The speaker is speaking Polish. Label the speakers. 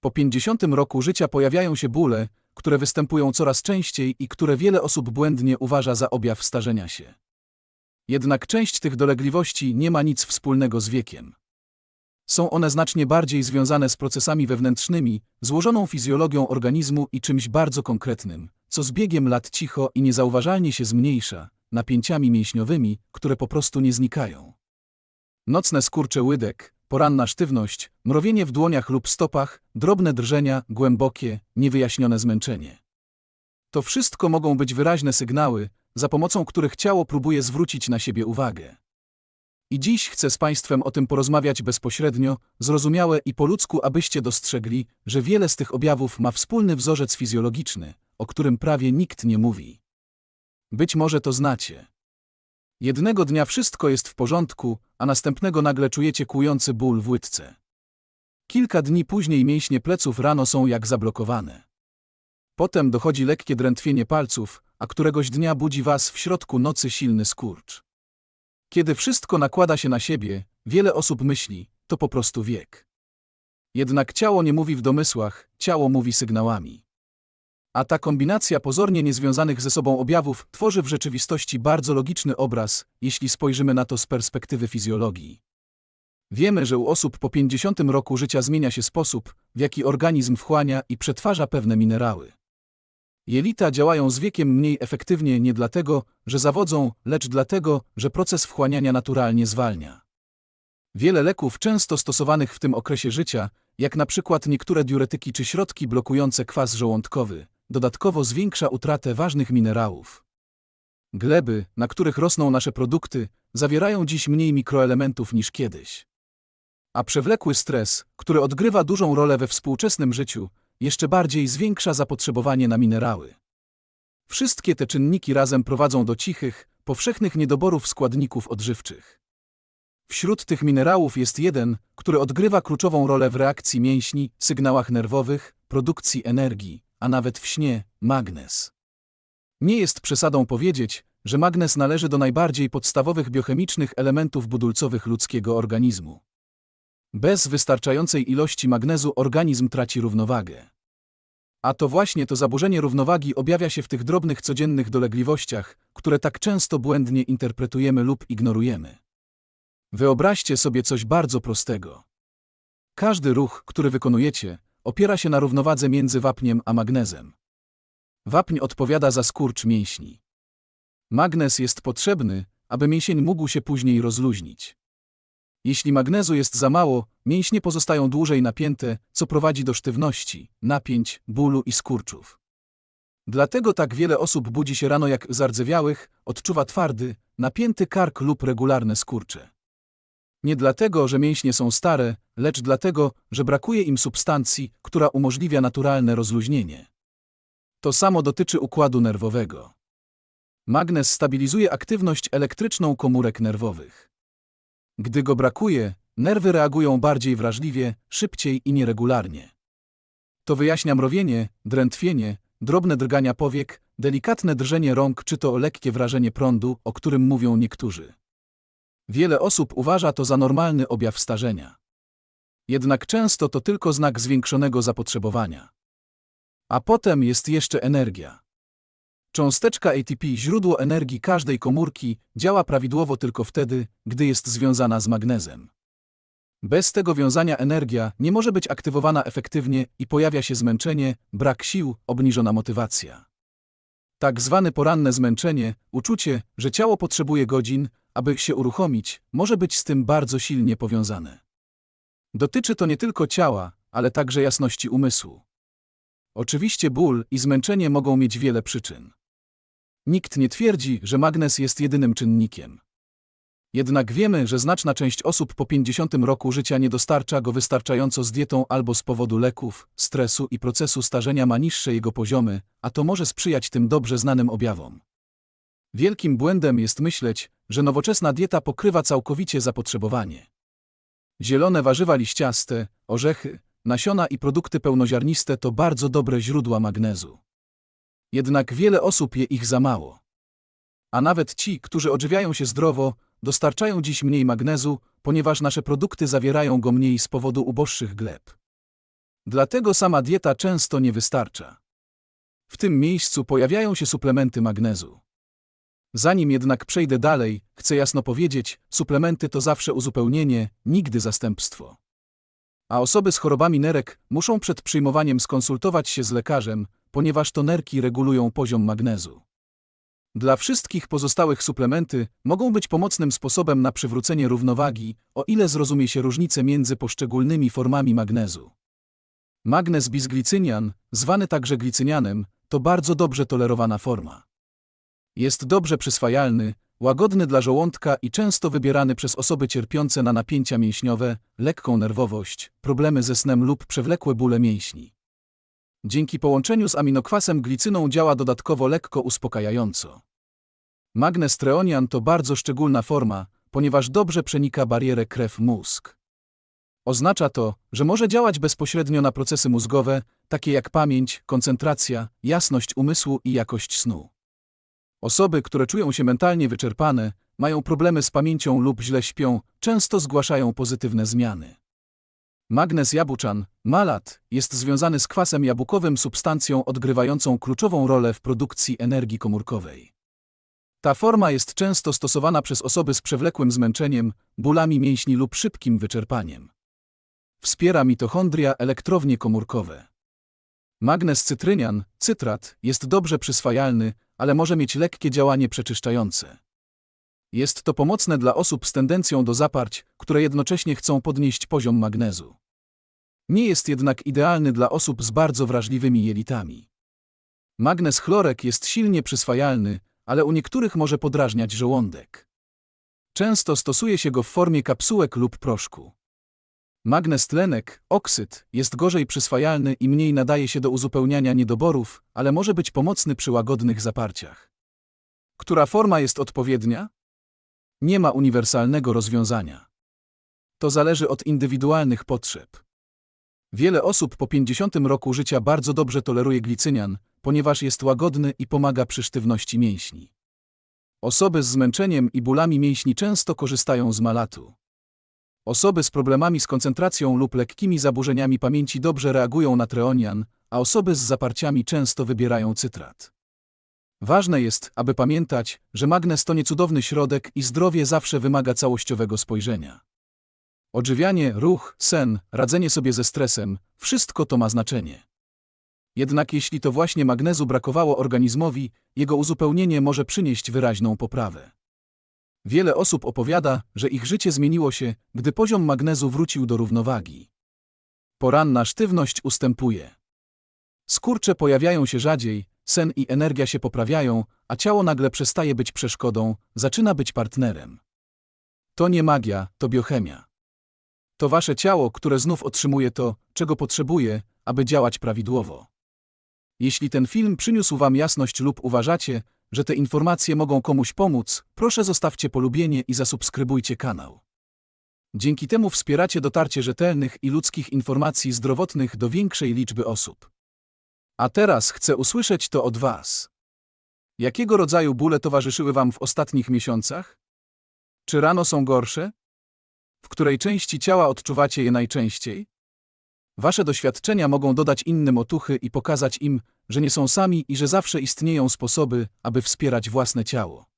Speaker 1: Po 50 roku życia pojawiają się bóle, które występują coraz częściej i które wiele osób błędnie uważa za objaw starzenia się. Jednak część tych dolegliwości nie ma nic wspólnego z wiekiem. Są one znacznie bardziej związane z procesami wewnętrznymi, złożoną fizjologią organizmu i czymś bardzo konkretnym, co z biegiem lat cicho i niezauważalnie się zmniejsza, napięciami mięśniowymi, które po prostu nie znikają. Nocne skurcze łydek, poranna sztywność, mrowienie w dłoniach lub stopach, drobne drżenia, głębokie, niewyjaśnione zmęczenie. To wszystko mogą być wyraźne sygnały, za pomocą których ciało próbuje zwrócić na siebie uwagę. I dziś chcę z Państwem o tym porozmawiać bezpośrednio, zrozumiałe i po ludzku, abyście dostrzegli, że wiele z tych objawów ma wspólny wzorzec fizjologiczny, o którym prawie nikt nie mówi. Być może to znacie. Jednego dnia wszystko jest w porządku, a następnego nagle czujecie kłujący ból w łydce. Kilka dni później mięśnie pleców rano są jak zablokowane. Potem dochodzi lekkie drętwienie palców, a któregoś dnia budzi was w środku nocy silny skurcz. Kiedy wszystko nakłada się na siebie, wiele osób myśli, to po prostu wiek. Jednak ciało nie mówi w domysłach, ciało mówi sygnałami. A ta kombinacja pozornie niezwiązanych ze sobą objawów tworzy w rzeczywistości bardzo logiczny obraz, jeśli spojrzymy na to z perspektywy fizjologii. Wiemy, że u osób po 50 roku życia zmienia się sposób, w jaki organizm wchłania i przetwarza pewne minerały. Jelita działają z wiekiem mniej efektywnie nie dlatego, że zawodzą, lecz dlatego, że proces wchłaniania naturalnie zwalnia. Wiele leków często stosowanych w tym okresie życia, jak na przykład niektóre diuretyki czy środki blokujące kwas żołądkowy, dodatkowo zwiększa utratę ważnych minerałów. Gleby, na których rosną nasze produkty, zawierają dziś mniej mikroelementów niż kiedyś. A przewlekły stres, który odgrywa dużą rolę we współczesnym życiu, jeszcze bardziej zwiększa zapotrzebowanie na minerały. Wszystkie te czynniki razem prowadzą do cichych, powszechnych niedoborów składników odżywczych. Wśród tych minerałów jest jeden, który odgrywa kluczową rolę w reakcji mięśni, sygnałach nerwowych, produkcji energii, a nawet w śnie magnez. Nie jest przesadą powiedzieć, że magnez należy do najbardziej podstawowych biochemicznych elementów budulcowych ludzkiego organizmu. Bez wystarczającej ilości magnezu organizm traci równowagę. A to właśnie to zaburzenie równowagi objawia się w tych drobnych codziennych dolegliwościach, które tak często błędnie interpretujemy lub ignorujemy. Wyobraźcie sobie coś bardzo prostego. Każdy ruch, który wykonujecie, opiera się na równowadze między wapniem a magnezem. Wapń odpowiada za skurcz mięśni. Magnez jest potrzebny, aby mięsień mógł się później rozluźnić. Jeśli magnezu jest za mało, mięśnie pozostają dłużej napięte, co prowadzi do sztywności, napięć, bólu i skurczów. Dlatego tak wiele osób budzi się rano jak zardzewiałych, odczuwa twardy, napięty kark lub regularne skurcze. Nie dlatego, że mięśnie są stare, lecz dlatego, że brakuje im substancji, która umożliwia naturalne rozluźnienie. To samo dotyczy układu nerwowego. Magnez stabilizuje aktywność elektryczną komórek nerwowych. Gdy go brakuje, nerwy reagują bardziej wrażliwie, szybciej i nieregularnie. To wyjaśnia mrowienie, drętwienie, drobne drgania powiek, delikatne drżenie rąk czy to lekkie wrażenie prądu, o którym mówią niektórzy. Wiele osób uważa to za normalny objaw starzenia. Jednak często to tylko znak zwiększonego zapotrzebowania. A potem jest jeszcze energia. Cząsteczka ATP, źródło energii każdej komórki, działa prawidłowo tylko wtedy, gdy jest związana z magnezem. Bez tego wiązania energia nie może być aktywowana efektywnie i pojawia się zmęczenie, brak sił, obniżona motywacja. Tak zwane poranne zmęczenie, uczucie, że ciało potrzebuje godzin, aby się uruchomić, może być z tym bardzo silnie powiązane. Dotyczy to nie tylko ciała, ale także jasności umysłu. Oczywiście ból i zmęczenie mogą mieć wiele przyczyn. Nikt nie twierdzi, że magnez jest jedynym czynnikiem. Jednak wiemy, że znaczna część osób po 50 roku życia nie dostarcza go wystarczająco z dietą albo z powodu leków, stresu i procesu starzenia ma niższe jego poziomy, a to może sprzyjać tym dobrze znanym objawom. Wielkim błędem jest myśleć, że nowoczesna dieta pokrywa całkowicie zapotrzebowanie. Zielone warzywa liściaste, orzechy, nasiona i produkty pełnoziarniste to bardzo dobre źródła magnezu. Jednak wiele osób je ich za mało. A nawet ci, którzy odżywiają się zdrowo, dostarczają dziś mniej magnezu, ponieważ nasze produkty zawierają go mniej z powodu uboższych gleb. Dlatego sama dieta często nie wystarcza. W tym miejscu pojawiają się suplementy magnezu. Zanim jednak przejdę dalej, chcę jasno powiedzieć, suplementy to zawsze uzupełnienie, nigdy zastępstwo. A osoby z chorobami nerek muszą przed przyjmowaniem skonsultować się z lekarzem, ponieważ to nerki regulują poziom magnezu. Dla wszystkich pozostałych suplementy mogą być pomocnym sposobem na przywrócenie równowagi, o ile zrozumie się różnicę między poszczególnymi formami magnezu. Magnez bisglicynian, zwany także glicynianem, to bardzo dobrze tolerowana forma. Jest dobrze przyswajalny, łagodny dla żołądka i często wybierany przez osoby cierpiące na napięcia mięśniowe, lekką nerwowość, problemy ze snem lub przewlekłe bóle mięśni. Dzięki połączeniu z aminokwasem glicyną działa dodatkowo lekko uspokajająco. Magnez treonian to bardzo szczególna forma, ponieważ dobrze przenika barierę krew-mózg. Oznacza to, że może działać bezpośrednio na procesy mózgowe, takie jak pamięć, koncentracja, jasność umysłu i jakość snu. Osoby, które czują się mentalnie wyczerpane, mają problemy z pamięcią lub źle śpią, często zgłaszają pozytywne zmiany. Magnez jabłczan, malat, jest związany z kwasem jabłkowym substancją odgrywającą kluczową rolę w produkcji energii komórkowej. Ta forma jest często stosowana przez osoby z przewlekłym zmęczeniem, bólami mięśni lub szybkim wyczerpaniem. Wspiera mitochondria elektrownie komórkowe. Magnez cytrynian, cytrat, jest dobrze przyswajalny, ale może mieć lekkie działanie przeczyszczające. Jest to pomocne dla osób z tendencją do zaparć, które jednocześnie chcą podnieść poziom magnezu. Nie jest jednak idealny dla osób z bardzo wrażliwymi jelitami. Magnez chlorek jest silnie przyswajalny, ale u niektórych może podrażniać żołądek. Często stosuje się go w formie kapsułek lub proszku. Magnez tlenek, oksyd, jest gorzej przyswajalny i mniej nadaje się do uzupełniania niedoborów, ale może być pomocny przy łagodnych zaparciach. Która forma jest odpowiednia? Nie ma uniwersalnego rozwiązania. To zależy od indywidualnych potrzeb. Wiele osób po 50 roku życia bardzo dobrze toleruje glicynian, ponieważ jest łagodny i pomaga przy sztywności mięśni. Osoby z zmęczeniem i bólami mięśni często korzystają z malatu. Osoby z problemami z koncentracją lub lekkimi zaburzeniami pamięci dobrze reagują na treonian, a osoby z zaparciami często wybierają cytrat. Ważne jest, aby pamiętać, że magnez to niecudowny środek i zdrowie zawsze wymaga całościowego spojrzenia. Odżywianie, ruch, sen, radzenie sobie ze stresem wszystko to ma znaczenie. Jednak jeśli to właśnie magnezu brakowało organizmowi, jego uzupełnienie może przynieść wyraźną poprawę. Wiele osób opowiada, że ich życie zmieniło się, gdy poziom magnezu wrócił do równowagi. Poranna sztywność ustępuje. Skurcze pojawiają się rzadziej, sen i energia się poprawiają, a ciało nagle przestaje być przeszkodą, zaczyna być partnerem. To nie magia, to biochemia. To wasze ciało, które znów otrzymuje to, czego potrzebuje, aby działać prawidłowo. Jeśli ten film przyniósł wam jasność lub uważacie, że te informacje mogą komuś pomóc, proszę zostawcie polubienie i zasubskrybujcie kanał. Dzięki temu wspieracie dotarcie rzetelnych i ludzkich informacji zdrowotnych do większej liczby osób. A teraz chcę usłyszeć to od Was. Jakiego rodzaju bóle towarzyszyły Wam w ostatnich miesiącach? Czy rano są gorsze? W której części ciała odczuwacie je najczęściej? Wasze doświadczenia mogą dodać innym otuchy i pokazać im, że nie są sami i że zawsze istnieją sposoby, aby wspierać własne ciało.